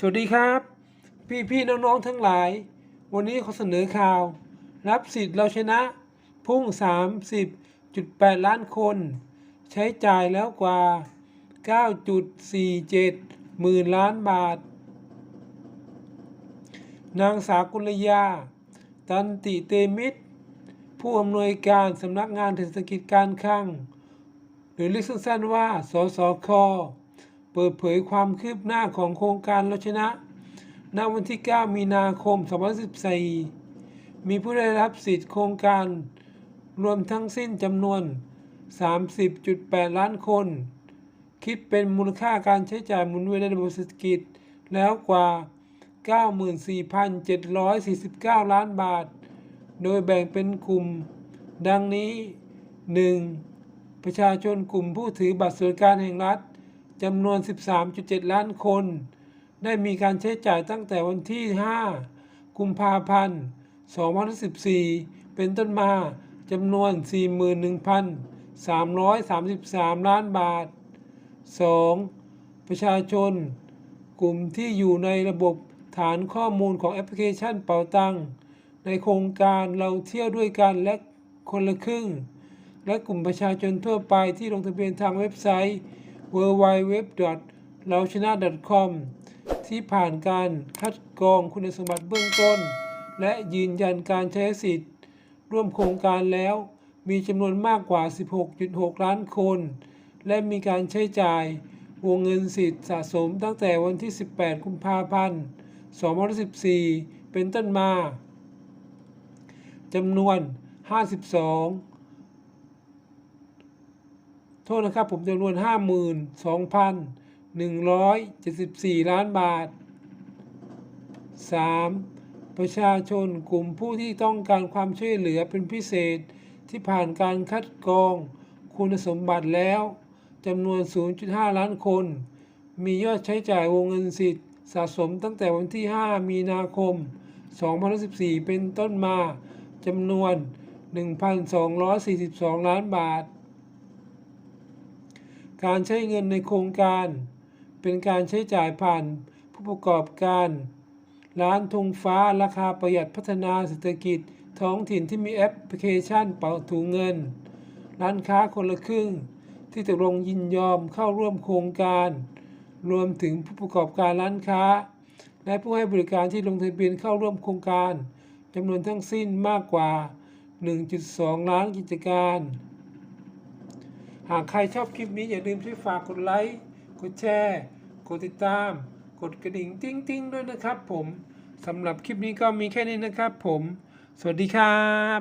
สวัสดีครับ พี่พี่ๆน้องๆทั้งหลาย วันนี้ขอเสนอข่าว รับสิทธิ์เราชนะ พุ่ง 30.8 ล้านคน ใช้จ่ายแล้วกว่า 9.47 หมื่นล้านบาท นางสากุลยา ตันติเตมิตร ผู้อำนวยการสำนักงานเศรษฐกิจการคลังหรือเรียกสั้นๆว่า สสค เปิดเผยความคืบหน้าของโครงการเราชนะ ณ วันที่ 9 มีนาคม 2014 มีผู้ได้รับสิทธิ์โครงการ รวมทั้งสิ้นจำนวน 30.8 ล้านคน คิดเป็นมูลค่าการใช้จ่ายหมุนเวียนในระบบเศรษฐกิจแล้วกว่า 94,749 ล้านบาท โดยแบ่งเป็นกลุ่ม ดังนี้ 1. ประชาชนกลุ่มผู้ถือบัตรสวัสดิการแห่งรัฐ จำนวน 13.7 ล้านคน ได้มีการใช้จ่ายตั้งแต่วันที่ 5 กุมภาพันธ์ 2014 เป็นต้นมาจำนวน 41,333 ล้านบาท 2. ประชาชน กลุ่มที่อยู่ในระบบฐานข้อมูลของแอปพลิเคชันเป๋าตังในโครงการเราเที่ยวด้วยกันและคนละครึ่ง และกลุ่มประชาชนทั่วไปที่ลงทะเบียนทางเว็บไซต์ w w w เราชนะ .com ที่ผ่านการคัดกรองคุณสมบัติเบื้องต้น และยืนยันการใช้สิทธิ์ ร่วมโครงการแล้วมีจำนวนมากกว่า 16.6 ล้านคน และมีการใช้จ่ายวงเงินสิทธิ์สะสมตั้งแต่วันที่ 18 กุมภาพันธ์2014 เป็นต้นมาจำนวน 52 โทษนะครับผมจำนวน 52,174 ล้านบาท 3. ประชาชนกลุ่มผู้ที่ต้องการความช่วยเหลือเป็นพิเศษที่ผ่านการคัดกรองคุณสมบัติแล้วจำนวน 0.5 ล้านคน มียอดใช้จ่ายวงเงินสิทธิ์สะสมตั้งแต่วันที่ 5 มีนาคม 2014 เป็นต้นมาจำนวน 1,242 ล้านบาท การใช้เงินในโครงการ เป็นการใช้จ่ายผ่านผู้ประกอบการ ร้านธงฟ้าราคาประหยัดพัฒนาเศรษฐกิจ ท้องถิ่นที่มีแอปพลิเคชันเป๋าถุงเงิน ร้านค้าคนละครึ่ง ที่ตกลงยินยอมเข้าร่วมโครงการ รวมถึงผู้ประกอบการร้านค้า และผู้ให้บริการที่ลงทะเบียนเข้าร่วมโครงการจำนวนทั้งสิ้นมากกว่า 1.2 ล้านกิจการ หากใครชอบคลิปนี้อย่าลืมช่วยฝากกดไลค์ กดแชร์ กดติดตาม กดกระดิ่งติ้งติ้งๆด้วยนะครับผมสำหรับคลิปนี้ก็มีแค่นี้นะครับผม สวัสดีครับ